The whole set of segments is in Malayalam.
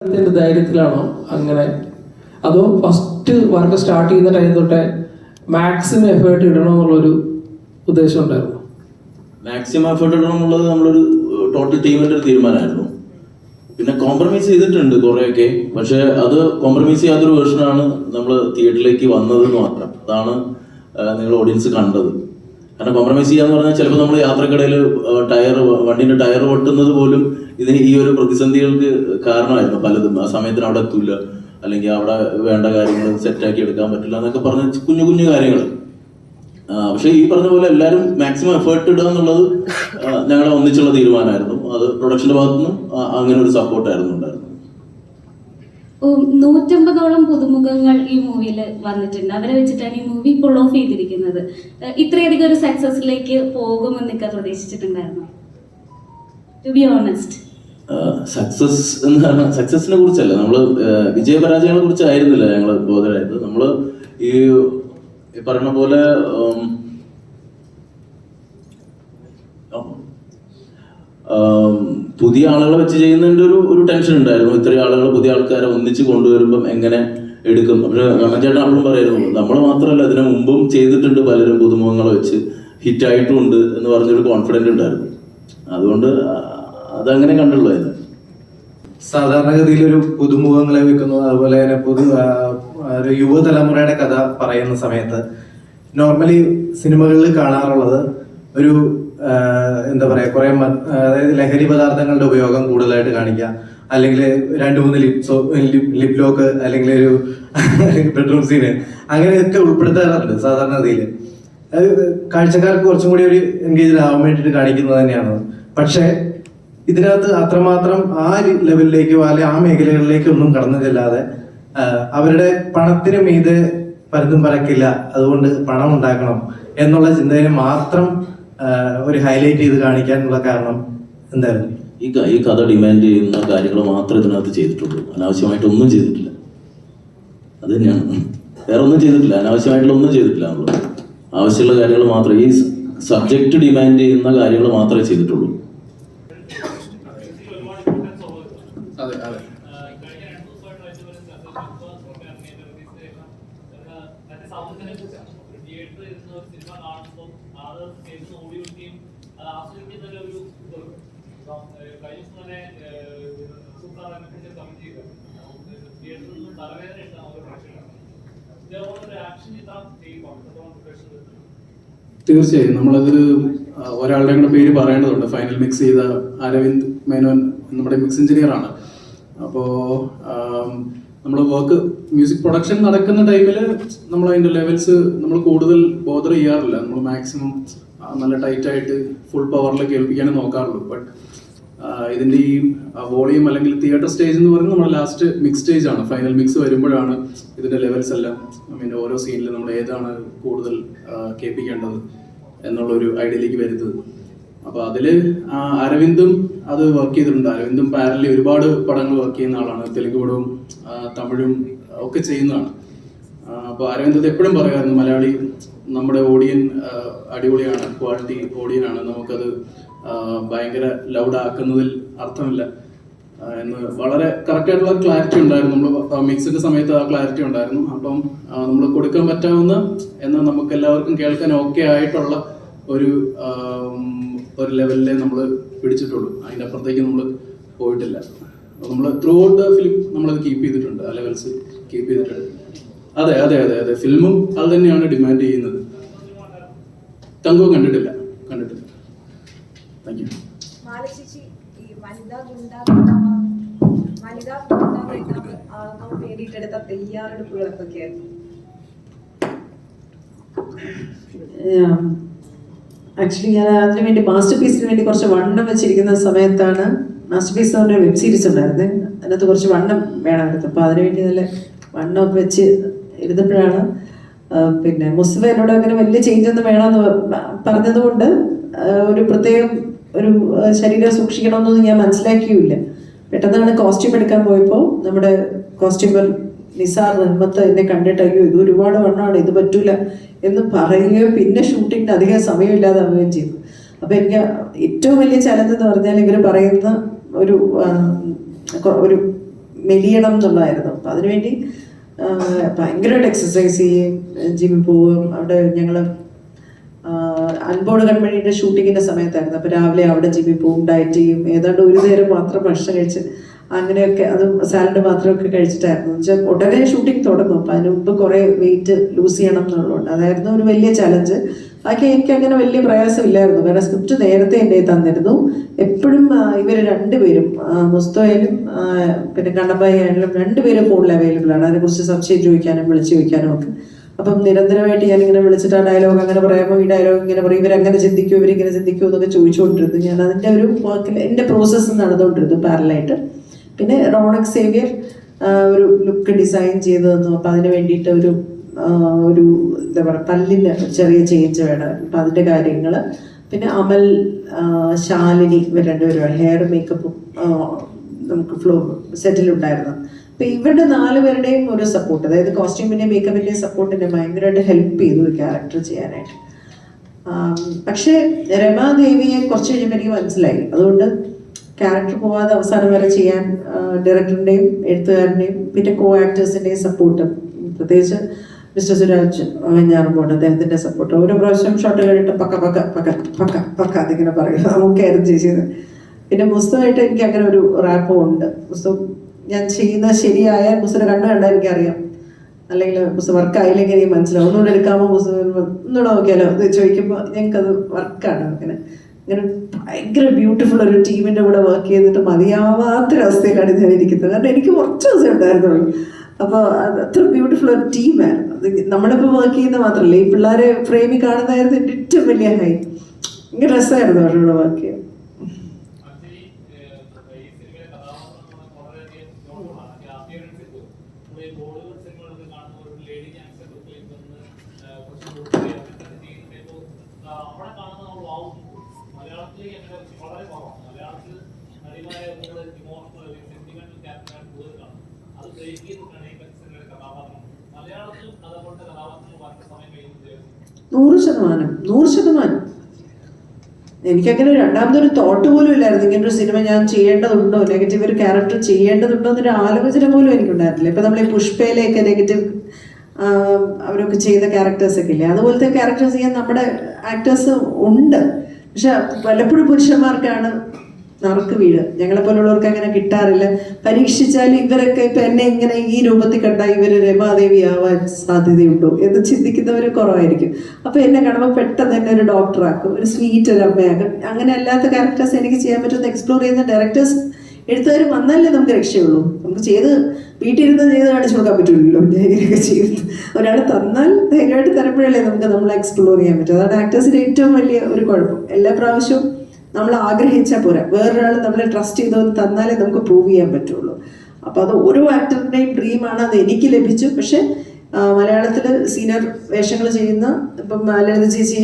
ത്തിന്റെ ധൈര്യത്തിലാണോ അങ്ങനെ? അതോ ഫസ്റ്റ് വർക്ക് സ്റ്റാർട്ട് ചെയ്യുന്ന ടൈം തൊട്ടേ മാക്സിമം എഫേർട്ട് ഇടണമെന്നുള്ളൊരു ഉദ്ദേശം ഉണ്ടായിരുന്നു? മാക്സിമം എഫേർട്ട് ഇടണം എന്നുള്ളത് നമ്മളൊരു ടോട്ടൽ ടീമിന്റെ ഒരു തീരുമാനമായിരുന്നു. പിന്നെ കോംപ്രമൈസ് ചെയ്തിട്ടുണ്ട് കുറെയൊക്കെ. പക്ഷെ അത് കോംപ്രമൈസ് ചെയ്യാത്തൊരു വേർഷനാണ് നമ്മൾ തിയേറ്ററിലേക്ക് വന്നത് മാത്രം. അതാണ് നിങ്ങൾ ഓഡിയൻസ് കണ്ടത്. കാരണം കോംപ്രമൈസ് ചെയ്യാന്ന് പറഞ്ഞാൽ ചിലപ്പോൾ നമ്മൾ യാത്രക്കിടയിൽ ടയർ വണ്ടിന്റെ ടയർ പൊട്ടുന്നത് പോലും ഇതിന് ഈ ഒരു പ്രതിസന്ധികൾക്ക് കാരണമായിരുന്നു പലതും. ആ സമയത്തിന് അവിടെ എത്തൂല. അല്ലെങ്കിൽ അവിടെ വേണ്ട കാര്യങ്ങൾ സെറ്റാക്കി എടുക്കാൻ പറ്റില്ല എന്നൊക്കെ പറഞ്ഞ കുഞ്ഞു കുഞ്ഞു കാര്യങ്ങൾ. പക്ഷേ ഈ പറഞ്ഞ പോലെ എല്ലാവരും മാക്സിമം എഫേർട്ട് ഇടുക എന്നുള്ളത് ഞങ്ങളെ ഒന്നിച്ചുള്ള തീരുമാനമായിരുന്നു. അത് പ്രൊഡക്ഷന്റെ ഭാഗത്തുനിന്നും അങ്ങനെ ഒരു സപ്പോർട്ടായിരുന്നു ഉണ്ടായിരുന്നത്. ഉം, നൂറ്റമ്പതോളം പുതുമുഖങ്ങൾ ഈ മൂവിയിൽ വന്നിട്ടുണ്ട്. അവരെ വെച്ചിട്ടാണ് ഈ മൂവി പുൾ ഓഫ് ചെയ്തിരിക്കുന്നത്. ഇത്രയധികം ഒരു സക്സസിലേക്ക് പോകുമെന്നൊക്കെ പ്രതീക്ഷിച്ചിട്ടുണ്ടായിരുന്നു? ടു ബി ഓണസ്റ്റ് സക്സസ് എന്ന് പറഞ്ഞാൽ സക്സസിനെ കുറിച്ചല്ല. നമ്മൾ വിജയപരാജയങ്ങളെ കുറിച്ചായിരുന്നില്ല ഞങ്ങൾ ബോധരായത്. നമ്മൾ ഈ പറഞ്ഞ പോലെ പുതിയ ആളുകളെ വെച്ച് ചെയ്യുന്നതിന്റെ ഒരു ഒരു ടെൻഷൻ ഉണ്ടായിരുന്നു. ഇത്രയും ആളുകൾ പുതിയ ആൾക്കാരെ ഒന്നിച്ച് കൊണ്ടുവരുമ്പം എങ്ങനെ എടുക്കും? പക്ഷെ ചേട്ടൻ അവളും പറയുന്നു നമ്മൾ മാത്രമല്ല അതിനു മുമ്പും ചെയ്തിട്ടുണ്ട് പലരും പുതുമുഖങ്ങളെ വെച്ച്. ഹിറ്റ് ആയിട്ടും ഉണ്ട് എന്ന് പറഞ്ഞൊരു കോൺഫിഡന്റ് ഉണ്ടായിരുന്നു. അതുകൊണ്ട് അതങ്ങനെ കണ്ടുള്ളതായിരുന്നു. സാധാരണഗതിയിൽ ഒരു പുതുമുഖങ്ങളെ വെക്കുന്നു അതുപോലെ തന്നെ പുതു ഒരു യുവതലമുറയുടെ കഥ പറയുന്ന സമയത്ത് നോർമലി സിനിമകളിൽ കാണാറുള്ളത് ഒരു എന്താ പറയാ കുറെ അതായത് ലഹരി പദാർത്ഥങ്ങളുടെ ഉപയോഗം കൂടുതലായിട്ട് കാണിക്കുക. അല്ലെങ്കിൽ രണ്ട് മൂന്ന് ലിപ്സോ ലിപ് ലോക്ക് അല്ലെങ്കിൽ ഒരു ബെഡ്റൂം സീന് അങ്ങനെയൊക്കെ ഉൾപ്പെടുത്താറുണ്ട് സാധാരണഗതിയിൽ. അത് കാഴ്ചക്കാർക്ക് കുറച്ചും കൂടി ഒരു എൻഗേജ് ആവാൻ വേണ്ടിയിട്ട് കാണിക്കുന്നത് തന്നെയാണ്. പക്ഷേ ഇതിനകത്ത് അത്രമാത്രം ആ ലെവലിലേക്കോ അല്ലെ ആ മേഖലകളിലേക്കോ ഒന്നും കടന്നു ചെല്ലാതെ അവരുടെ പണത്തിന് മീതെ പലതും പറക്കില്ല അതുകൊണ്ട് പണം ഉണ്ടാക്കണം എന്നുള്ള ചിന്തയിൽ മാത്രം ഒരു ഹൈലൈറ്റ് ചെയ്ത് കാണിക്കാനുള്ള കാരണം എന്തായിരുന്നു? ഈ ഈ കഥ ഡിമാൻഡ് ചെയ്യുന്ന കാര്യങ്ങൾ മാത്രമേ ഇതിനകത്ത് ചെയ്തിട്ടുള്ളൂ. അനാവശ്യമായിട്ടൊന്നും ചെയ്തിട്ടില്ല. അത് തന്നെയാണ്. വേറെ ഒന്നും ചെയ്തിട്ടില്ല. അനാവശ്യമായിട്ടുള്ള ഒന്നും ചെയ്തിട്ടില്ല നമ്മൾ ആവശ്യമുള്ള കാര്യങ്ങൾ മാത്രമേ ഈ സബ്ജക്റ്റ് ഡിമാൻഡ് ചെയ്യുന്ന കാര്യങ്ങൾ മാത്രമേ ചെയ്തിട്ടുള്ളൂ. തീർച്ചയായും. നമ്മളത് ഒരാളുടെ കൂടെ പേര് പറയേണ്ടതുണ്ട്. ഫൈനൽ മിക്സ് ചെയ്ത അരവിന്ദ് മേനോൻ നമ്മുടെ മിക്സ് എഞ്ചിനീയർ ആണ്. അപ്പോൾ നമ്മൾ വർക്ക് മ്യൂസിക് പ്രൊഡക്ഷൻ നടക്കുന്ന ടൈമിൽ നമ്മൾ അതിന്റെ ലെവൽസ് നമ്മൾ കൂടുതൽ ബോധർ ചെയ്യാറില്ല. നമ്മൾ മാക്സിമം നല്ല ടൈറ്റായിട്ട് ഫുൾ പവറിൽ കേൾപ്പിക്കാനേ നോക്കാറുള്ളൂ. ബട്ട് ഇതിന്റെ ഈ വോളിയം അല്ലെങ്കിൽ തിയേറ്റർ സ്റ്റേജ് എന്ന് പറയുന്നത് നമ്മുടെ ലാസ്റ്റ് മിക്സ് സ്റ്റേജ് ആണ്. ഫൈനൽ മിക്സ് വരുമ്പോഴാണ് ഇതിന്റെ ലെവൽസ് എല്ലാം ഐ മീൻ ഓരോ സീനിലും നമ്മൾ ഏതാണ് കൂടുതൽ കേൾപ്പിക്കേണ്ടത് എന്നുള്ളൊരു ഐഡിയയിലേക്ക് വരുന്നത്. അപ്പോൾ അതിൽ അരവിന്ദും അത് വർക്ക് ചെയ്തിട്ടുണ്ട്. അരവിന്ദും പാരലി ഒരുപാട് പടങ്ങൾ വർക്ക് ചെയ്യുന്ന ആളാണ്. തെലുങ്ക് പടവും തമിഴും ഒക്കെ ചെയ്യുന്നതാണ്. അപ്പോൾ അരവിന്ദ് എപ്പോഴും പറയാറുണ്ട് മലയാളി നമ്മുടെ ഓഡിയൻ അടിപൊളിയാണ് ക്വാളിറ്റി ഓഡിയൻ ആണ്. നമുക്കത് ഭയങ്കര ലൗഡ് ആക്കുന്നതിൽ അർത്ഥമില്ല. എന്ന് വളരെ കറക്റ്റ് ആയിട്ടുള്ള ക്ലാരിറ്റി ഉണ്ടായിരുന്നു. നമ്മൾ മിക്സിന്റെ സമയത്ത് ആ ക്ലാരിറ്റി ഉണ്ടായിരുന്നു. അപ്പം നമ്മൾ കൊടുക്കാൻ പറ്റാവുന്ന എന്ന് നമുക്ക് എല്ലാവർക്കും കേൾക്കാൻ ഓക്കെ ആയിട്ടുള്ള ഒരു ഒരു ലെവലിലെ നമ്മൾ പിടിച്ചിട്ടുള്ളൂ. അതിന്റെ അപ്പുറത്തേക്ക് നമ്മൾ പോയിട്ടില്ല. നമ്മൾ ത്രൂ ഔട്ട് ദ ഫിലിം നമ്മളത് കീപ്പ് ചെയ്തിട്ടുണ്ട്. ആ ലെവൽസ് കീപ്പ് ചെയ്തിട്ടുണ്ട്. അതെ അതെ അതെ അതെ. ഫിലിമും അത് തന്നെയാണ് ഡിമാൻഡ് ചെയ്യുന്നത്. തങ്കു കണ്ടിട്ടില്ല. കണ്ടിട്ടില്ല. താങ്ക് യു ആക്ച്വലി ഞാൻ അതിനു വേണ്ടി മാസ്റ്റർ പീസിന് വേണ്ടി കുറച്ച് വണ്ണം വെച്ചിരിക്കുന്ന സമയത്താണ് മാസ്റ്റർ പീസ് പറഞ്ഞ വെബ് സീരീസ് ഉണ്ടായിരുന്നത് അതിനകത്ത് കുറച്ച് വണ്ണം വേണമായിരുന്നു. അപ്പോൾ അതിനുവേണ്ടി നല്ല വണ്ണമൊക്കെ വെച്ച് ഇരുന്നപ്പോഴാണ് പിന്നെ മുസ്ലിം എന്നോട് അങ്ങനെ വലിയ ചേഞ്ച് ഒന്നും വേണമെന്ന് പറഞ്ഞതുകൊണ്ട് ഒരു പ്രത്യേകം ഒരു ശരീരം സൂക്ഷിക്കണമെന്നൊന്നും ഞാൻ മനസ്സിലാക്കിയില്ല പെട്ടെന്നാണ് കോസ്റ്റ്യൂം എടുക്കാൻ പോയപ്പോൾ നമ്മുടെ കോസ്റ്റ്യൂമർ നിസാർ റഹ്മത്ത് എന്നെ കണ്ടിട്ട് അയ്യോ ഇത് ഒരുപാട് വണ്ണമാണ് ഇത് പറ്റൂല എന്ന് പറയുകയും പിന്നെ ഷൂട്ടിങ്ങിന് അധികം സമയമില്ലാതാവുകയും ചെയ്തു. അപ്പം എനിക്ക് ഏറ്റവും വലിയ ചലഞ്ച് എന്ന് പറഞ്ഞാൽ ഇവർ പറയുന്ന ഒരു ഒരു മെലിയണം എന്നുള്ളതായിരുന്നു. അപ്പം അതിനുവേണ്ടി ഭയങ്കരമായിട്ട് എക്സസൈസ് ചെയ്യും ജിമ്മിൽ പോവും. അവിടെ ഞങ്ങൾ അൻബോർഡ് കൺമണിയുടെ ഷൂട്ടിങ്ങിന്റെ സമയത്തായിരുന്നു. അപ്പോൾ രാവിലെ അവിടെ ജിമ്മിൽ പോവും ഡയറ്റ് ചെയ്യും. ഏതാണ്ട് ഒരു നേരം മാത്രം ഭക്ഷണം കഴിച്ച് അങ്ങനെയൊക്കെ അത് സാലഡ് മാത്രമൊക്കെ കഴിച്ചിട്ടായിരുന്നു. വെച്ചാൽ ഉടനെ ഷൂട്ടിംഗ് തുടങ്ങും. അപ്പം അതിന് മുമ്പ് കുറേ വെയിറ്റ് ലൂസ് ചെയ്യണം എന്നുള്ളതുകൊണ്ട്. അതായിരുന്നു ഒരു വലിയ ചലഞ്ച് ബാക്കി എനിക്ക് അങ്ങനെ വലിയ പ്രയാസമില്ലായിരുന്നു. കാരണം സ്ക്രിപ്റ്റ് നേരത്തെ എന്റെ തന്നിരുന്നു. എപ്പോഴും ഇവർ രണ്ടുപേരും മുസ്തോയിലും പിന്നെ കണ്ണബായി ആയാലും രണ്ടുപേരും ഫോണിൽ അവൈലബിൾ ആണ്. അതിനെക്കുറിച്ച് സംശയം ചോദിക്കാനും വിളിച്ചു ചോദിക്കാനും ഒക്കെ. അപ്പം നിരന്തരമായിട്ട് ഞാൻ ഇങ്ങനെ വിളിച്ചിട്ട് ആ ഡയലോഗ് അങ്ങനെ പറയാമോ ഈ ഡയലോഗ് ഇങ്ങനെ പറയും. ഇവരങ്ങനെ ചിന്തിക്കും? ഇവരിങ്ങനെ ചിന്തിക്കും എന്നൊക്കെ ചോദിച്ചുകൊണ്ടിരുന്നു. ഞാൻ അതിന്റെ ഒരു എന്റെ പ്രോസസ്സ് നടന്നുകൊണ്ടിരുന്നു പാരലായിട്ട് പിന്നെ റോണക് സേവിയർ ഒരു ലുക്ക് ഡിസൈൻ ചെയ്തു തന്നു അപ്പം അതിന് വേണ്ടിയിട്ട് ഒരു ഒരു എന്താ പറയുക പല്ലിന് ചെറിയ ചേഞ്ച് വേണം അപ്പം അതിന്റെ കാര്യങ്ങൾ പിന്നെ അമൽ ശാലിനി ഇവർ രണ്ടുപേരും ഹെയർ മേക്കപ്പും നമുക്ക് ഫ്ലോ സെറ്റിലുണ്ടായിരുന്നു അപ്പം ഇവരുടെ നാല് നാലുപേരുടെയും ഒരു സപ്പോർട്ട് അതായത് കോസ്റ്റ്യൂമിന്റെയും മേക്കപ്പിന്റെയും എന്നെ ഭയങ്കരമായിട്ട് ഹെൽപ്പ് ചെയ്തു ഈ ക്യാരക്ടർ ചെയ്യാനായിട്ട്. പക്ഷേ രമാദേവിയെ കുറച്ച് കഴിഞ്ഞപ്പോൾ എനിക്ക് മനസ്സിലായി. അതുകൊണ്ട് ക്യാരക്ടർ പോവാതെ അവസാനം വരെ ചെയ്യാൻ ഡയറക്ടറിന്റെയും എഴുത്തുകാരന്റെയും പിന്നെ കോ ആക്ടേഴ്സിന്റെയും സപ്പോർട്ട് പ്രത്യേകിച്ച് മിസ്റ്റർ സുരാജ് വെഞ്ഞാറുമ്പോണ്ട് അദ്ദേഹത്തിന്റെ സപ്പോർട്ട് ഓരോ പ്രാവശ്യം ഷോട്ട് കഴിഞ്ഞിട്ട് പക്ക പക്ക പക്ക പക്ക പക്ക അതിങ്ങനെ പറയും നമുക്കായിരുന്നു ചേച്ചിയത് പിന്നെ പുസ്തകമായിട്ട് എനിക്ക് അങ്ങനെ ഒരു റാപ്പോ ഉണ്ട്. പുസ്തകം ഞാൻ ചെയ്യുന്ന ശരിയായ പുസ്തകം കണ്ടു കണ്ടാൽ എനിക്കറിയാം. അല്ലെങ്കിൽ പുസ്തകം വർക്ക് ആയില്ലെങ്കിൽ എനിക്ക് മനസ്സിലാവും. ഒന്നുകൂടെ എടുക്കാമോ പുസ്തകം ഒന്നുകൂടെ നോക്കിയാലോ? ഇത് ചോദിക്കുമ്പോൾ ഞങ്ങൾക്കത് വർക്കാണ് അങ്ങനെ. ഇങ്ങനെ ഭയങ്കര ബ്യൂട്ടിഫുൾ ഒരു ടീമിന്റെ കൂടെ വർക്ക് ചെയ്തിട്ട് മതിയാവാത്തൊരവസ്ഥയിലാണ് ഞാൻ ഇരിക്കുന്നത്. കാരണം എനിക്ക് കുറച്ച് ദിവസം ഉണ്ടായിരുന്നുള്ളൂ. അപ്പോൾ അത് അത്ര ബ്യൂട്ടിഫുൾ ഒരു ടീമായിരുന്നു നമ്മളിപ്പോൾ വർക്ക് ചെയ്യുന്ന മാത്രമല്ല ഈ പിള്ളേരെ ഫ്രെയിമിൽ കാണുന്നതായിരുന്നു ഏറ്റവും വലിയ ഹൈ ഭയങ്കര രസമായിരുന്നു അവരുടെ വർക്ക് ചെയ്യാൻ ആക്ച്വലി ഈ സിനിമയിലെ കഥാപാത്രം വളരെയധികം നോട്ടുകളാണ് അപ്പിയറൻസ് നമ്മൾ ഈ ബോളിവുഡ് സിനിമകളൊക്കെ കാണുന്ന ഒരു ലേഡി ഗാങ്സ്റ്റർ ലുക്കിൽ നിന്ന് കുറച്ച് കൊടുക്കുകയും അങ്ങനത്തെ ചെയ്യുമ്പോൾ അവിടെ കാണുന്ന നമ്മൾ വാവും മലയാളത്തിൽ അങ്ങനെ വളരെ കുറവാണ് മലയാളത്തിൽ നടിമാരെ നമ്മൾ ഇമോഷണൽ സെന്റിമെന്റൽ ക്യാരക്ടറാണ് കൂടുതൽ കാണുന്നത് അത് ബ്രേക്ക് ചെയ്തിട്ടാണ് ഈ സിനിമയിലെ കഥാപാത്രം മലയാളത്തിൽ അതേപോലത്തെ കഥാപാത്രങ്ങൾ വരേണ്ട സമയം കഴിയുന്നത് നൂറ് ശതമാനം നൂറ് ശതമാനം. എനിക്കങ്ങനെ രണ്ടാമതൊരു തോട്ട് പോലും ഇല്ലായിരുന്നു. ഇങ്ങനെ ഒരു സിനിമ ഞാൻ ചെയ്യേണ്ടതുണ്ടോ? നെഗറ്റീവ് ഒരു ക്യാരക്ടർ ചെയ്യേണ്ടതുണ്ടോ എന്നൊരു ആലോചന പോലും എനിക്കുണ്ടായിരുന്നില്ല. ഇപ്പൊ നമ്മൾ ഈ നെഗറ്റീവ് അവരൊക്കെ ചെയ്ത ക്യാരക്ടേഴ്സ് ഒക്കെ ഇല്ലേ? അതുപോലത്തെ ക്യാരക്ടേഴ്സ് ചെയ്യാൻ നമ്മുടെ ആക്ടേഴ്സ് ഉണ്ട്. പക്ഷെ പലപ്പോഴും പുരുഷന്മാർക്കാണ് നറുക്ക് വീട് ഞങ്ങളെ പോലുള്ളവർക്ക് അങ്ങനെ കിട്ടാറില്ല. പരീക്ഷിച്ചാൽ ഇവരൊക്കെ ഇപ്പൊ എന്നെ ഇങ്ങനെ ഈ രൂപത്തിൽ കണ്ടാൽ ഇവർ രമാദേവി ആവാൻ സാധ്യതയുണ്ടോ എന്ന് ചിന്തിക്കുന്നവർ കുറവായിരിക്കും. അപ്പൊ എന്നെ കാണുമ്പോൾ പെട്ടെന്ന് തന്നെ ഒരു ഡോക്ടറാക്കും ഒരു സ്വീറ്റ് ഒരു അമ്മയാക്കും. അങ്ങനെ അല്ലാത്ത ക്യാരക്ടേഴ്സ് എനിക്ക് ചെയ്യാൻ പറ്റുന്ന എക്സ്പ്ലോർ ചെയ്യുന്ന ഡയറക്ടേഴ്സ് എഴുത്തുകാർ വന്നാലേ നമുക്ക് രക്ഷയുള്ളൂ. നമുക്ക് ചെയ്ത് വീട്ടിൽ ഇരുന്ന് ചെയ്ത് കാണിച്ചു കൊടുക്കാൻ പറ്റില്ലല്ലോ ഇങ്ങനെയൊക്കെ ചെയ്ത് ഒരാൾ തന്നാൽ ധൈര്യമായിട്ട് തരുമ്പോഴല്ലേ നമുക്ക് നമ്മൾ എക്സ്പ്ലോർ ചെയ്യാൻ പറ്റും. അതാണ് ആക്ടേഴ്സിന് ഏറ്റവും വലിയ ഒരു കുഴപ്പം. എല്ലാ പ്രാവശ്യവും നമ്മൾ ആഗ്രഹിച്ചാൽ പോരാ വേറൊരാൾ നമ്മളെ ട്രസ്റ്റ് ചെയ്തോന്ന് തന്നാലേ നമുക്ക് പ്രൂവ് ചെയ്യാൻ പറ്റുള്ളൂ. അപ്പോൾ അത് ഓരോ ആക്ടറിന്റെയും ഡ്രീമാണ് അത് എനിക്ക് ലഭിച്ചു. പക്ഷേ മലയാളത്തിൽ സീനിയർ വേഷങ്ങൾ ചെയ്യുന്ന ഇപ്പം ലളിത ചേച്ചി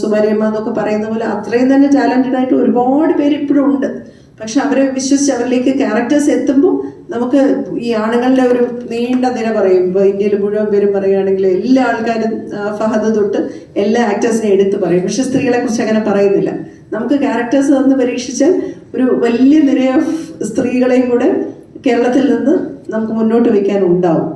സുബാര്യമ്മ എന്നൊക്കെ പറയുന്ന പോലെ അത്രയും തന്നെ ടാലന്റഡ് ആയിട്ട് ഒരുപാട് പേര് ഇപ്പോഴും ഉണ്ട്. പക്ഷെ അവരെ വിശ്വസിച്ച് അവരിലേക്ക് ക്യാരക്ടേഴ്സ് എത്തുമ്പോൾ നമുക്ക് ഈ ആണുങ്ങളുടെ ഒരു നീണ്ട നിര പറയും. ഇപ്പോൾ ഇന്ത്യയിൽ മുഴുവൻ പേരും പറയുകയാണെങ്കിൽ എല്ലാ ആൾക്കാരും ഫഹദ് തൊട്ട് എല്ലാ ആക്ടേഴ്സിനെയും എടുത്ത് പറയും. പക്ഷെ സ്ത്രീകളെ കുറിച്ച് അങ്ങനെ പറയുന്നില്ല. നമുക്ക് ക്യാരക്ടേഴ്സ് തന്ന് പരീക്ഷിച്ച് ഒരു വലിയ നിര സ്ത്രീകളെയും കൂടെ കേരളത്തിൽ നിന്ന് നമുക്ക് മുന്നോട്ട് വയ്ക്കാൻ ഉണ്ടാവും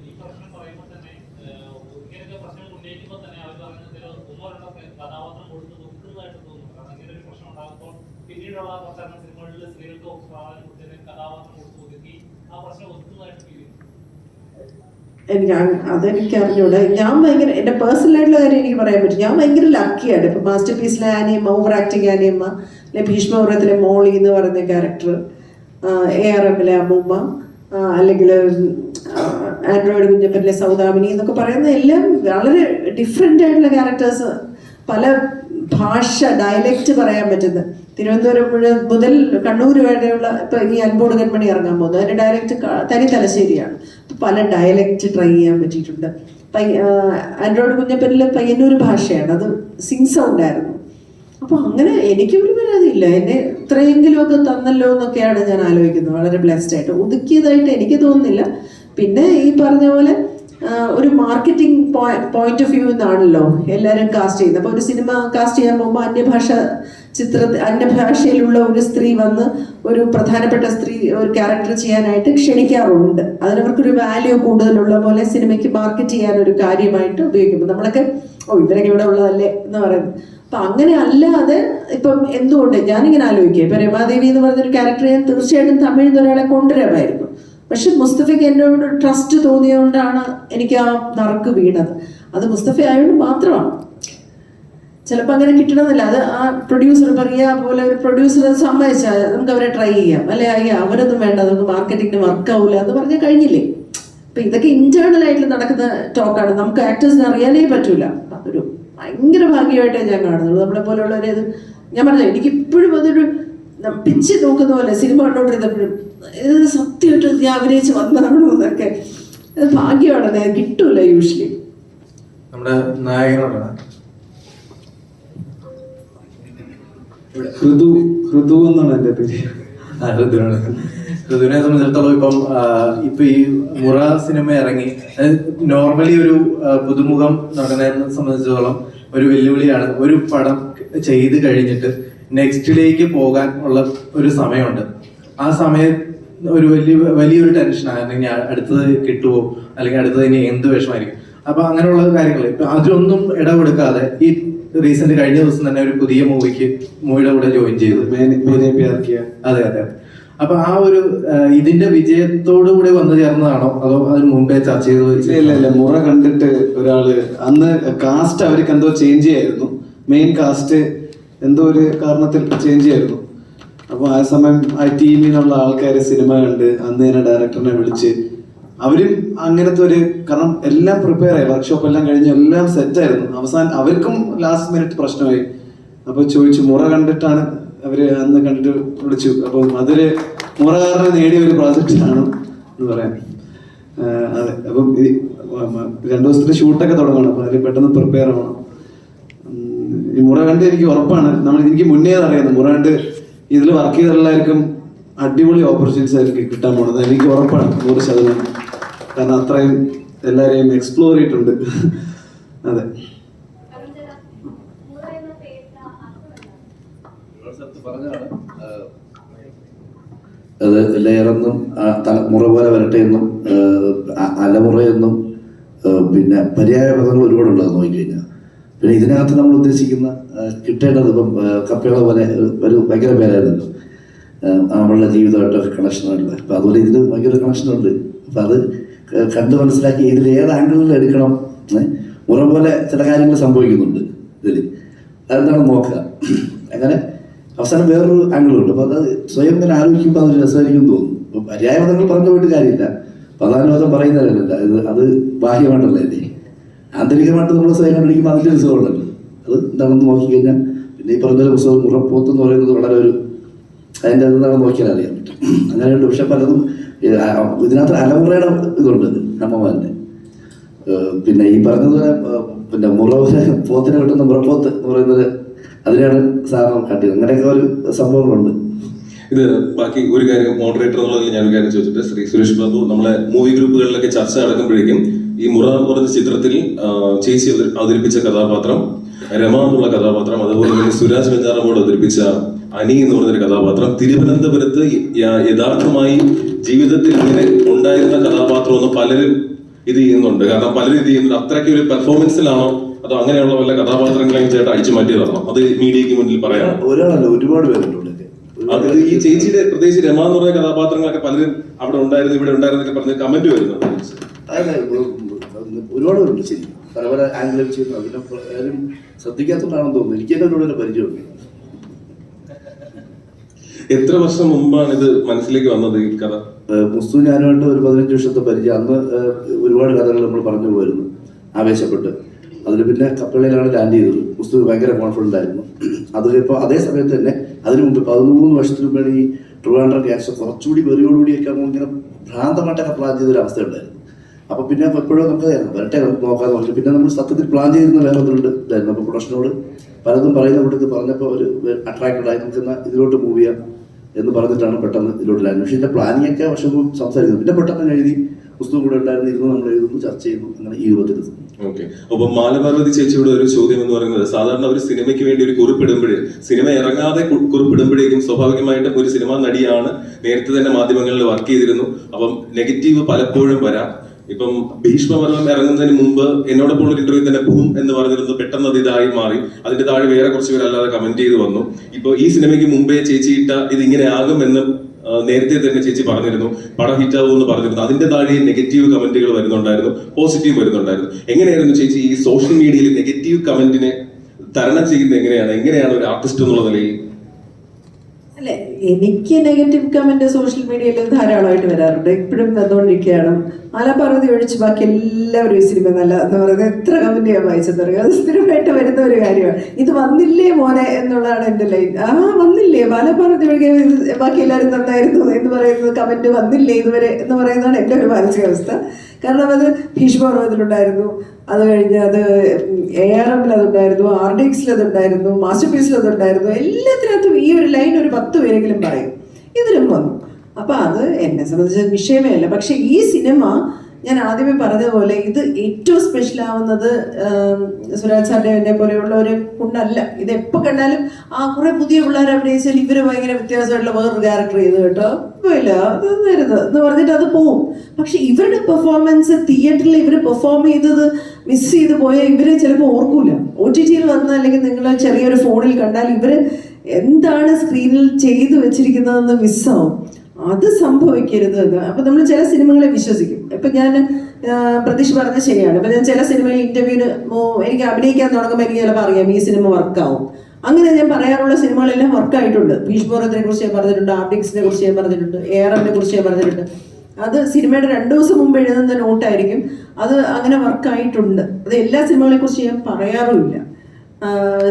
ഈ പ്രശ്നം പറയുമ്പോൾ തന്നെ ഏഹ്, ഇങ്ങനെയൊക്കെ പ്രശ്നങ്ങൾ ഉന്നയിക്കുമ്പോൾ തന്നെ അവർ പറയുന്നത് ഇതിൽ ഒന്നോ രണ്ടോ പേ- കഥാപാത്രം കൊടുത്ത് ഒതുക്കുന്നതായിട്ട് തോന്നുന്നു കാരണം ഇങ്ങനെ ഒരു പ്രശ്നം ഉണ്ടാകുമ്പോൾ പിന്നീടുള്ള കുറച്ചെണ്ണം സിനിമകളിൽ സ്ത്രീകൾക്ക് പ്രാധാന്യം കൊടുത്തതിന് കഥാപാത്രം കൊടുത്ത് ഒതുക്കി ആ പ്രശ്നം ഒതുക്കുന്നതായിട്ട് ഫീൽ ചെയ്യും എനിക്ക് അതെനിക്ക് അറിഞ്ഞൂടെ. ഞാൻ ഭയങ്കര എന്റെ പേഴ്സണൽ ആയിട്ടുള്ള കാര്യം എനിക്ക് പറയാൻ പറ്റും. ഞാൻ ഭയങ്കര ലക്കിയാണ് ഇപ്പം മാസ്റ്റർ പീസിലെ ആനിയമ്മ ഓവർ ആക്ടിങ് ആനിയമ്മ അല്ലെ ഭീഷ്മപുരത്തിലെ മോളി എന്ന് പറയുന്ന ക്യാരക്ടർ എ ആർ എമ്മിലെ അമ്മൂമ്മ അല്ലെങ്കിൽ ആൻഡ്രോയിഡ് കുഞ്ഞപ്പനിലെ സൗദാമിനി എന്നൊക്കെ പറയുന്ന എല്ലാം വളരെ ഡിഫറെന്റ് ആയിട്ടുള്ള ക്യാരക്ടേഴ്സ് പല ഭാഷ ഡയലക്റ്റ് പറയാൻ പറ്റുന്ന തിരുവനന്തപുരം മുതൽ കണ്ണൂർ വരെയുള്ള ഇപ്പൊ ഈ അൻപോട് കൺമണി ഇറങ്ങാൻ പോകുന്നത്. അതിന്റെ ഡയലക്ട് തനി തലശ്ശേരിയാണ്. പല ഡയലക്റ്റ് ട്രൈ ചെയ്യാൻ പറ്റിയിട്ടുണ്ട്. ആൻഡ്രോയിഡ് കുഞ്ഞപ്പനിൽ പയ്യന്നൂർ ഭാഷയാണ്. അത് സിങ് സൗണ്ട് ആയിരുന്നു. അപ്പൊ അങ്ങനെ എനിക്കൊരു പരാതിയില്ല എന്നെ ഇത്രയെങ്കിലും ഒക്കെ തന്നല്ലോ എന്നൊക്കെയാണ് ഞാൻ ആലോചിക്കുന്നത്. വളരെ ബ്ലെസ്ഡ് ആയിട്ട്. ഒതുക്കിയതായിട്ട് എനിക്ക് തോന്നുന്നില്ല. പിന്നെ ഈ പറഞ്ഞ പോലെ ഒരു മാർക്കറ്റിംഗ് പോയിന്റ് ഓഫ് വ്യൂ എന്നാണല്ലോ എല്ലാവരും കാസ്റ്റ് ചെയ്യുന്നത്. അപ്പോൾ ഒരു സിനിമ കാസ്റ്റ് ചെയ്യാൻ പോകുമ്പോൾ അന്യഭാഷ ചിത്ര അന്യഭാഷയിലുള്ള ഒരു സ്ത്രീ വന്ന് ഒരു പ്രധാനപ്പെട്ട സ്ത്രീ ഒരു ക്യാരക്ടർ ചെയ്യാനായിട്ട് ക്ഷണിക്കാറുണ്ട്. അതിനവർക്കൊരു വാല്യൂ കൂടുതലുള്ള പോലെ സിനിമയ്ക്ക് മാർക്കറ്റ് ചെയ്യാൻ ഒരു കാര്യമായിട്ട് ഉപയോഗിക്കുമ്പോൾ നമ്മളൊക്കെ ഓ ഇവരൊക്കെ ഇവിടെ ഉള്ളതല്ലേ എന്ന് പറയുന്നത്. അപ്പൊ അങ്ങനെ അല്ലാതെ ഇപ്പം എന്തുകൊണ്ട്? ഞാനിങ്ങനെ ആലോചിക്കുക. ഇപ്പൊ രമാദേവി എന്ന് പറഞ്ഞൊരു ക്യാരക്ടർ ഞാൻ തീർച്ചയായിട്ടും തമിഴിൽ നിന്ന് ഒരാളെ കൊണ്ടുവരാമായിരുന്നു. പക്ഷെ മുസ്തഫയ്ക്ക് എന്നോട് ട്രസ്റ്റ് തോന്നിയതുകൊണ്ടാണ് എനിക്ക് ആ നറുക്ക് വീണത്. അത് മുസ്തഫ ആയതുകൊണ്ട് മാത്രമാണ്. ചിലപ്പോൾ അങ്ങനെ കിട്ടണമെന്നില്ല. അത് ആ പ്രൊഡ്യൂസർ പറയുക പോലെ ഒരു പ്രൊഡ്യൂസർ സമ്മതിച്ചാൽ നമുക്ക് അവരെ ട്രൈ ചെയ്യാം. അല്ലെ അയ്യ അവരൊന്നും വേണ്ട നമുക്ക് മാർക്കറ്റിങ്ങിന് വർക്ക് ആവില്ല എന്ന് പറഞ്ഞാൽ കഴിഞ്ഞില്ലേ? അപ്പൊ ഇതൊക്കെ ഇന്റേണൽ ആയിട്ട് നടക്കുന്ന ടോക്കാണ് നമുക്ക് ആക്ടേഴ്സിന് അറിയാനേ പറ്റൂല. അതൊരു ഭയങ്കര ഭാഗ്യമായിട്ടേ ഞാൻ കാണുന്നുള്ളൂ. നമ്മളെ പോലെയുള്ളവരെ ഞാൻ പറഞ്ഞു എനിക്ക് ഇപ്പോഴും അതൊരു പിച്ച് നോക്കുന്ന പോലെ സിനിമ കണ്ടോണ്ടിരുന്നപ്പോഴും സത്യമായിട്ട് ഞാൻ അഭിനയിച്ച് വന്നതാണോ എന്നൊക്കെ. ഇത് ഭാഗ്യമാണ് കിട്ടൂല യൂഷ്വലി നമ്മുടെ നായകനോടാണ്. ഹൃദു ഹൃദു എന്നാണ് എന്റെ പേര്. ആ, ഋതുവിനാണ്. ഋതുവിനെ സംബന്ധിച്ചിടത്തോളം ഇപ്പം ഇപ്പൊ ഈ മുറ സിനിമ ഇറങ്ങി നോർമലി ഒരു പുതുമുഖം നടനെ സംബന്ധിച്ചിടത്തോളം ഒരു വെല്ലുവിളിയാണ്. ഒരു പടം ചെയ്ത് കഴിഞ്ഞിട്ട് നെക്സ്റ്റിലേക്ക് പോകാൻ ഉള്ള ഒരു സമയമുണ്ട്. ആ സമയം ഒരു വലിയ വലിയൊരു ടെൻഷനാണ് അല്ലെങ്കിൽ അടുത്തത് കിട്ടുമോ അല്ലെങ്കിൽ അടുത്തത് ഇനി എന്ത് വിഷമായിരിക്കും? അപ്പൊ അങ്ങനെയുള്ള കാര്യങ്ങൾ ഇപ്പൊ അതിലൊന്നും ഇടപെടുക്കാതെ ഈ റീസെന്റ് കഴിഞ്ഞ ദിവസം തന്നെ ഒരു പുതിയ മൂവിക്ക് മൂവിയുടെ കൂടെ ജോയിൻ ചെയ്തു. അതെ അതെ അപ്പൊ ആ ഒരു ഇതിന്റെ വിജയത്തോടു കൂടി വന്നു ചേർന്നതാണോ? അതോ അതിന് മുമ്പേ ചർച്ച ചെയ്ത് ഇല്ല ഇല്ല മുറ കണ്ടിട്ട് ഒരാൾ അന്ന് കാസ്റ്റ് അവർക്ക് എന്തോ ചേഞ്ച് ചെയ്യായിരുന്നു. മെയിൻ കാസ്റ്റ് എന്തോ ഒരു കാരണത്തിൽ ചേഞ്ച് ചെയ്യായിരുന്നു. അപ്പൊ ആ സമയം ആ ടീമിൽ നിന്നുള്ള സിനിമ കണ്ട് അന്ന് തന്നെ ഡയറക്ടറിനെ വിളിച്ച് അവരും അങ്ങനത്തെ ഒരു കാരണം എല്ലാം പ്രിപ്പയർ ആയി വർക്ക്ഷോപ്പ് എല്ലാം കഴിഞ്ഞ് എല്ലാം സെറ്റ് ആയിരുന്നു. അവസാനം അവർക്കും ലാസ്റ്റ് മിനിറ്റ് പ്രശ്നമായി. അപ്പൊ ചോദിച്ചു മുറ കണ്ടിട്ടാണ് അവർ അന്ന് കണ്ടിട്ട് വിളിച്ചു. അപ്പം അതൊരു മുറ കാരണം നേടിയ ഒരു പ്രോജക്റ്റാണ് എന്ന് പറയാം. അതെ. അപ്പം ഈ രണ്ടു ദിവസത്തിൽ ഷൂട്ടൊക്കെ തുടങ്ങണം. അപ്പൊ അതിൽ പെട്ടെന്ന് പ്രിപ്പയർ ആവണം. ഈ മുറ കണ്ട് എനിക്ക് ഉറപ്പാണ്. നമ്മൾ എനിക്ക് മുന്നേ അറിയാം മുറ കണ്ട് ഇതിൽ വർക്ക് ചെയ്ത എല്ലാവർക്കും അടിപൊളി ഓപ്പർച്യൂണിറ്റീസ് ആയിരിക്കും കിട്ടാൻ പോണത്. എനിക്ക് ഉറപ്പാണ് നൂറ് ശതമാനം. കാരണം അത്രയും എല്ലാരെയും എക്സ്പ്ലോർ ചെയ്തിട്ടുണ്ട്. അതെ. അത് ലെയറെന്നും തലമുറ പോലെ വരട്ടെ എന്നും ആ, അലമുറ എന്നും ആ, പിന്നെ പര്യായ പദങ്ങൾ ഒരുപാടുള്ളത് നോക്കിക്കഴിഞ്ഞാൽ പിന്നെ ഇതിനകത്ത് നമ്മൾ ഉദ്ദേശിക്കുന്ന കിട്ടേണ്ടത് ഇപ്പം ആ, കപ്പയുടെ പോലെ ഒരു ഭയങ്കര പേരായിരുന്നു. നമ്മളുടെ ജീവിതമായിട്ടൊക്കെ കണക്ഷനായിട്ടുള്ള അപ്പം അതുപോലെ ഇതിൽ ഭയങ്കര കണക്ഷനുണ്ട് അപ്പം അത് കണ്ട് മനസ്സിലാക്കി ഇതിൽ ഏത് ആംഗിളിൽ എടുക്കണം? മുറ പോലെ ചില കാര്യങ്ങൾ സംഭവിക്കുന്നുണ്ട് ഇതിൽ അതെന്താണ് നോക്കുക. അങ്ങനെ അവസാനം വേറൊരു ആംഗിളുണ്ട് അപ്പോൾ അത് സ്വയം ഇങ്ങനെ ആലോചിക്കുമ്പോൾ അതൊരു രസമായിരിക്കും തോന്നും. അപ്പോൾ പര്യായപദങ്ങൾ പറഞ്ഞു പോയിട്ട് കാര്യമില്ല. പ്രധാനപദം പറയുന്നതല്ലല്ല ഇത് അത് ബാഹ്യമായിട്ടുള്ളതല്ലേ ആന്തരികമായിട്ട് നമ്മൾ സ്വയം കണ്ടിരിക്കുമ്പോൾ അതിന്റെ രസമുണ്ടല്ലോ അത് എന്താണെന്ന് നോക്കിക്കഴിഞ്ഞാൽ പിന്നെ ഈ പറഞ്ഞ പുസ്തകം മുറപ്പോത്ത് എന്ന് പറയുന്നത് വളരെ ഒരു അതിന്റെ എന്താണ് നോക്കിയാൽ അറിയാൻ പറ്റും. അങ്ങനെയുണ്ട് പക്ഷെ പലതും ഇതിനകത്ത് അലമുറയുടെ ഇതുണ്ട് അമ്മമാരുടെ. പിന്നെ ഈ പറഞ്ഞതുപോലെ പിന്നെ മുറവിനെ പോത്തിനെ കിട്ടുന്ന മുറപ്പോത്ത് എന്ന് പറയുന്നത് അതിനെയാണ് സാറിന് കാട്ടിയത് അങ്ങനെയൊക്കെ ഒരു സംഭവങ്ങളുണ്ട്. ഇത് ബാക്കി ഒരു കാര്യം മോഡറേറ്റർ എന്നുള്ളതിൽ ഞാൻ ഒരു കാര്യം ചോദിച്ചിട്ട് ശ്രീ സുരേഷ് ബാബു നമ്മളെ മൂവി ഗ്രൂപ്പുകളിലൊക്കെ ചർച്ച നടക്കുമ്പോഴേക്കും ഈ മുറ എന്ന് പറഞ്ഞ ചിത്രത്തിൽ ചേച്ചി അവതരിപ്പിച്ച കഥാപാത്രം രമ എന്നുള്ള കഥാപാത്രം അതുപോലെ തന്നെ സുരാജ് വെഞ്ഞാറമ്മോട് അവതരിപ്പിച്ച അനി എന്ന് പറഞ്ഞൊരു കഥാപാത്രം തിരുവനന്തപുരത്ത് യഥാർത്ഥമായി ജീവിതത്തിൽ ഇങ്ങനെ ഉണ്ടായിരുന്ന കഥാപാത്രം എന്ന് പലരും ഇത് ചെയ്യുന്നുണ്ട്. കാരണം പലരും ഇത് ചെയ്യുന്നുണ്ട്. അത്രയ്ക്ക് ഒരു പെർഫോമൻസിലാണോ അതോ അങ്ങനെയുള്ള വല്ല കഥാപാത്രങ്ങളെയും ചേട്ടാ അഴിച്ചു മാറ്റിയതാണോ? അത് മീഡിയക്ക് മുന്നിൽ പറയാം ഒരാളല്ല ഒരുപാട് പേരുണ്ട് അത് ഈ ചേച്ചിയുടെ പ്രത്യേകിച്ച് രമ എന്ന് പറഞ്ഞ കഥാപാത്രങ്ങളൊക്കെ പലരും അവിടെ ഉണ്ടായിരുന്നു ഇവിടെ ഉണ്ടായിരുന്നൊക്കെ പറഞ്ഞ് കമന്റ് വരുന്നുണ്ട്. ഒരുപാട് പേരുണ്ട് ശരി. പല പല ആംഗിളിൽ ചെയ്യുന്നു അതിനെ ആരും ശ്രദ്ധിക്കാത്തതുകൊണ്ടാണെന്ന് തോന്നുന്നു. എനിക്ക് തന്നെ ഒരു പരിചയമുണ്ട് എത്ര വർഷം മുമ്പാണ് ഇത് മനസ്സിലേക്ക് വന്നത് ഈ കഥ? മുസ്തു ഞാനുമായിട്ട് ഒരു പതിനഞ്ച് വർഷത്തെ പരിചയം. അന്ന് ഒരുപാട് കഥകൾ നമ്മൾ പറഞ്ഞു പോയിരുന്നു ആവേശപ്പെട്ട്. അതിൽ പിന്നെ കപ്പലിലാണ് ലാൻഡ് ചെയ്തത്. മുസ്തു ഭയങ്കര കോൺഫിഡന്റ് ആയിരുന്നു. അത് ഇപ്പോൾ അതേ സമയത്ത് തന്നെ അതിന് മുമ്പ് പതിമൂന്ന് വർഷത്തിന് മുമ്പാണ് ഈ ട്രിവാൻഡ്രം ക്യാഷ് കുറച്ചുകൂടി വെറിയോടുകൂടിയൊക്കെ ഇങ്ങനെ ഭ്രാന്തമായിട്ടൊക്കെ പ്ലാൻ ചെയ്തൊരു അവസ്ഥ ഉണ്ടായിരുന്നു. അപ്പോൾ പിന്നെ എപ്പോഴും നമുക്ക് വരട്ടെ നമുക്ക് നോക്കാന്ന് പറഞ്ഞു പിന്നെ നമ്മൾ സത്യത്തിൽ പ്ലാൻ ചെയ്തിരുന്ന വേറെ ഒന്നുണ്ട്. ഇതായിരുന്നു അപ്പോൾ പ്രൊഡക്ഷനോട് പലതും പറയുന്ന കൂട്ടത്തിൽ പറഞ്ഞപ്പോൾ ഒരു അട്രാക്റ്റഡ് ആയി നമുക്ക് എന്നാൽ ഇതിലോട്ട് മൂവ് ചെയ്യാം എന്ന് പറഞ്ഞിട്ടാണ് പെട്ടെന്ന് ഇതിലോട്ട് ലാൻഡ് പക്ഷേ ഇതിന്റെ പ്ലാനിങ് ഒക്കെ മുമ്പ് സംസാരിക്കുന്നു പിന്നെ പെട്ടെന്ന് എഴുതി പുസ്തകം കൂടെ ഉണ്ടായിരുന്നു ഇരുന്ന് നമ്മൾ എഴുതുന്നു ചർച്ച ചെയ്യുന്നു അങ്ങനെ ഈ രൂപത്തിൽ. ഓക്കെ. അപ്പൊ മാലപാർവതി ചേച്ചിയുടെ ഒരു ചോദ്യം എന്ന് പറയുന്നത് സാധാരണ ഒരു സിനിമയ്ക്ക് വേണ്ടി ഒരു കുറിപ്പിടുമ്പോഴേ സിനിമ ഇറങ്ങാതെ കുറിപ്പിടുമ്പോഴേക്കും സ്വാഭാവികമായിട്ടും ഒരു സിനിമാ നടിയാണ് നേരത്തെ തന്നെ മാധ്യമങ്ങളിൽ വർക്ക് ചെയ്തിരുന്നു. അപ്പം നെഗറ്റീവ് പലപ്പോഴും വരാം. ഇപ്പം ഭീഷ്മപർവം ഇറങ്ങുന്നതിന് മുമ്പ് എന്നോട് ഒരു ഇന്റർവ്യൂ തന്നെ ബൂം എന്ന് പറഞ്ഞിരുന്നത് പെട്ടെന്ന് അത് ഇതായി മാറി. അതിന്റെ താഴെ വേറെ കുറച്ച് പേര് അല്ലാതെ കമന്റ് ചെയ്ത് വന്നു. ഇപ്പൊ ഈ സിനിമയ്ക്ക് മുമ്പേ ചേച്ചി ഇട്ട ഇത് ഇങ്ങനെ ആകും എന്ന് നേരത്തെ തന്നെ ചേച്ചി പറഞ്ഞിരുന്നു. പടം ഹിറ്റാവും എന്ന് പറഞ്ഞിരുന്നു. അതിന്റെ താഴെ നെഗറ്റീവ് കമന്റുകൾ വരുന്നുണ്ടായിരുന്നു. പോസിറ്റീവ് വരുന്നുണ്ടായിരുന്നു. എങ്ങനെയായിരുന്നു ചേച്ചി ഈ സോഷ്യൽ മീഡിയയിൽ നെഗറ്റീവ് കമന്റിനെ തരണം ചെയ്യുന്നത് എങ്ങനെയാണ്? എങ്ങനെയാണ് ഒരു ആർട്ടിസ്റ്റ് എന്നുള്ള നിലയിൽ? അല്ലെ എനിക്ക് നെഗറ്റീവ് കമന്റ് സോഷ്യൽ മീഡിയയിൽ ധാരാളമായിട്ട് വരാറുണ്ട്. എപ്പോഴും വന്നുകൊണ്ടിരിക്കുകയാണ് ആലാപാർവതി ഒഴിച്ച് ബാക്കി എല്ലാവരും ഈ സിനിമ നല്ല എന്ന് പറയുന്നത് എത്ര കമന്റ് ഞാൻ വായിച്ചെന്നറിയാം അത് സ്ഥിരമായിട്ട് വരുന്ന ഒരു കാര്യമാണ്. ഇത് വന്നില്ലേ മോനെ എന്നുള്ളതാണ് എന്റെ ലൈൻ ആ വന്നില്ലേ. ബാലപാർവതി ഒഴികെ ബാക്കി എല്ലാവരും നന്നായിരുന്നു എന്ന് പറയുന്നത് കമന്റ് വന്നില്ലേ ഇതുവരെ എന്ന് പറയുന്നതാണ് എന്റെ ഒരു മാനസികാവസ്ഥ. കാരണം അത് ഭീഷ്മപർവത്തിലുണ്ടായിരുന്നു അത് കഴിഞ്ഞ് അത് എ ആർ എമ്മിൽ അതുണ്ടായിരുന്നു ആർ ഡി എക്സിൽ അതുണ്ടായിരുന്നു മാസ്റ്റർ പീസിൽ അതുണ്ടായിരുന്നു. എല്ലാത്തിനകത്തും ഈ ഒരു ലൈൻ ഒരു പത്ത് പേരെങ്കിലും പറയും. ഇതിലും വന്നു. അപ്പൊ അത് എന്നെ സംബന്ധിച്ച വിഷയമേ അല്ല പക്ഷെ ഈ സിനിമ ഞാൻ ആദ്യമേ പറഞ്ഞതുപോലെ ഇത് ഏറ്റവും സ്പെഷ്യൽ ആവുന്നത് സുരാജ് സാറിന്റെ എന്നെ പോലെയുള്ള ഒരു കൊണ്ടല്ല. ഇത് എപ്പോൾ കണ്ടാലും ആ കുറെ പുതിയ പിള്ളേർ അഭിനയിച്ചാൽ ഇവർ ഭയങ്കര വ്യത്യാസമായിട്ടുള്ള വേറൊരു ക്യാരക്ടർ ചെയ്തു കേട്ടോ. ഇല്ല അത് വരുന്നത് എന്ന് പറഞ്ഞിട്ട് അത് പോവും. പക്ഷെ ഇവരുടെ പെർഫോമൻസ് തിയേറ്ററിൽ ഇവർ പെർഫോം ചെയ്തത് മിസ് ചെയ്ത് പോയാൽ ഇവരെ ചിലപ്പോൾ ഓർക്കൂല. ഒ ടി ടിയിൽ വന്ന അല്ലെങ്കിൽ നിങ്ങൾ ചെറിയൊരു ഫോണിൽ കണ്ടാൽ ഇവർ എന്താണ് സ്ക്രീനിൽ ചെയ്തു വെച്ചിരിക്കുന്നതെന്ന് മിസ്സാവും അത് സംഭവിക്കരുത് അപ്പൊ നമ്മൾ ചില സിനിമകളെ വിശ്വസിക്കും. ഇപ്പൊ ഞാൻ പ്രതീക്ഷ പറഞ്ഞ ശരിയാണ്. ഇപ്പൊ ഞാൻ ചില സിനിമയിൽ ഇന്റർവ്യൂവിന് എനിക്ക് അഭിനയിക്കാൻ തുടങ്ങുമ്പോൾ എനിക്ക് ചിലപ്പോൾ അറിയാം ഈ സിനിമ വർക്കാവും അങ്ങനെ ഞാൻ പറയാറുള്ള സിനിമകളെല്ലാം വർക്കായിട്ടുണ്ട് ഭീഷ്മോറത്തിനെ കുറിച്ച് ഞാൻ പറഞ്ഞിട്ടുണ്ട് ആർട്ടിക്സിനെ കുറിച്ച് ഞാൻ പറഞ്ഞിട്ടുണ്ട് എയറിനെ കുറിച്ച് ഞാൻ പറഞ്ഞിട്ടുണ്ട്. അത് സിനിമയുടെ രണ്ടു ദിവസം മുമ്പ് എഴുതുന്ന നോട്ടായിരിക്കും അത് അങ്ങനെ വർക്കായിട്ടുണ്ട് അത് എല്ലാ സിനിമകളെ കുറിച്ച് ഞാൻ പറയാറുമില്ല.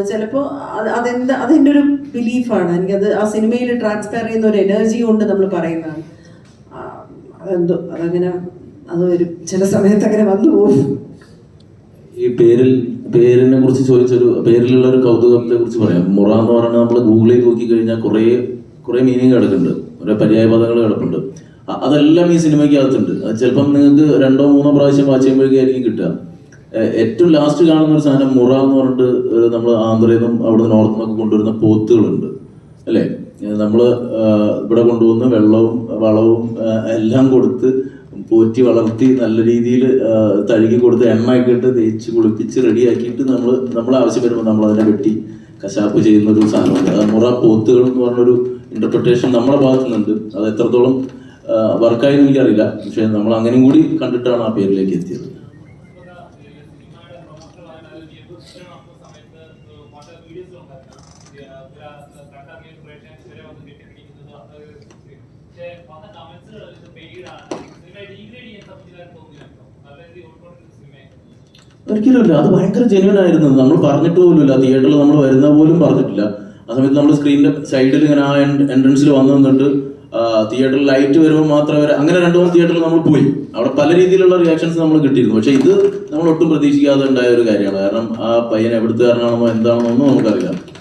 ചിലപ്പോൾ അതെന്ത് അതെന്റെ ഒരു ബിലീഫാണ് എനിക്കത് ആ സിനിമയിൽ ട്രാൻസ്ഫർ ചെയ്യുന്ന ഒരു എനർജി കൊണ്ട് നമ്മൾ പറയുന്നതാണ്. അതെന്തോ അതങ്ങനെ അത് വരും. ചില സമയത്ത് അങ്ങനെ വന്നു പോകും. ഈ പേരിൽ പേരിനെ കുറിച്ച് ചോദിച്ചൊരു പേരിലുള്ള ഒരു കൗതുകത്തെ കുറിച്ച് പറയാം. മുറ എന്ന് പറയുന്നത് നമ്മൾ ഗൂഗിളിൽ നോക്കി കഴിഞ്ഞാൽ കുറേ കുറേ മീനിങ് കിടക്കുന്നുണ്ട്. കുറേ പര്യായ പദങ്ങൾ കിടപ്പുണ്ട്. അതെല്ലാം ഈ സിനിമയ്ക്ക് അകത്തുണ്ട് അത് ചിലപ്പം നിങ്ങൾക്ക് രണ്ടോ മൂന്നോ പ്രാവശ്യം വാച്ച് ചെയ്യുമ്പോഴേക്കായിരിക്കും കിട്ടുക. ഏറ്റവും ലാസ്റ്റ് കാണുന്ന ഒരു സാധനം മുറ എന്ന് പറഞ്ഞിട്ട് നമ്മൾ ആന്ധ്രയിൽ നിന്നും അവിടെ നോർത്ത് നിന്നൊക്കെ കൊണ്ടുവരുന്ന പോത്തുകളുണ്ട്. അല്ലേ? നമ്മൾ ഇവിടെ കൊണ്ടുവന്ന് വെള്ളവും വളവും എല്ലാം കൊടുത്ത് പോറ്റി വളർത്തി നല്ല രീതിയിൽ തഴുകി കൊടുത്ത് എണ്ണയൊക്കെ ഇട്ട് തേച്ച് കുളിപ്പിച്ച് റെഡിയാക്കിയിട്ട് നമ്മൾ നമ്മൾ ആവശ്യം വരുമ്പോൾ നമ്മൾ അതിനെ വെട്ടി കശാപ്പ് ചെയ്യുന്ന ഒരു സാധനമുണ്ട്. അത് മുറ പോത്തുകൾ എന്ന് പറഞ്ഞൊരു ഇന്റർപ്രിട്ടേഷൻ നമ്മുടെ ഭാഗത്തു നിന്നുണ്ട് അത് എത്രത്തോളം വർക്കായി എനിക്കറിയില്ല. പക്ഷെ നമ്മൾ അങ്ങനെയും കൂടി കണ്ടിട്ടാണ് ആ പേരിലേക്ക് എത്തിയത്. പ്രൊമോഷണൽ സമയത്ത് വീഡിയോസ് ഉണ്ടായിരുന്നു. ഒരിക്കലുമില്ല അത് ഭയങ്കര ജെനുവൻ ആയിരുന്നു. നമ്മൾ പറഞ്ഞിട്ട് പോലുമില്ല. തിയേറ്ററിൽ നമ്മൾ വരുന്ന പോലും പറഞ്ഞിട്ടില്ല. ആ സമയത്ത് നമ്മൾ സ്ക്രീനിന്റെ സൈഡിൽ ഇങ്ങനെ ആ എൻട്രൻസിൽ വന്നു നിന്നിട്ട് തിയേറ്ററിൽ ലൈറ്റ് വരുമ്പോൾ മാത്രം അവർ അങ്ങനെ രണ്ടു മൂന്ന് തിയേറ്ററിൽ നമ്മൾ പോയി. അവിടെ പല രീതിയിലുള്ള റിയാക്ഷൻസ് നമ്മൾ കിട്ടിയിരുന്നു. പക്ഷെ ഇത് നമ്മൾ ഒട്ടും പ്രതീക്ഷിക്കാതെ ഉണ്ടായ ഒരു കാര്യമാണ്. കാരണം ആ പയ്യൻ എവിടുത്തുകാരനാണെന്നോ എന്താണെന്നോ ഒന്നും നമുക്കറിയില്ല.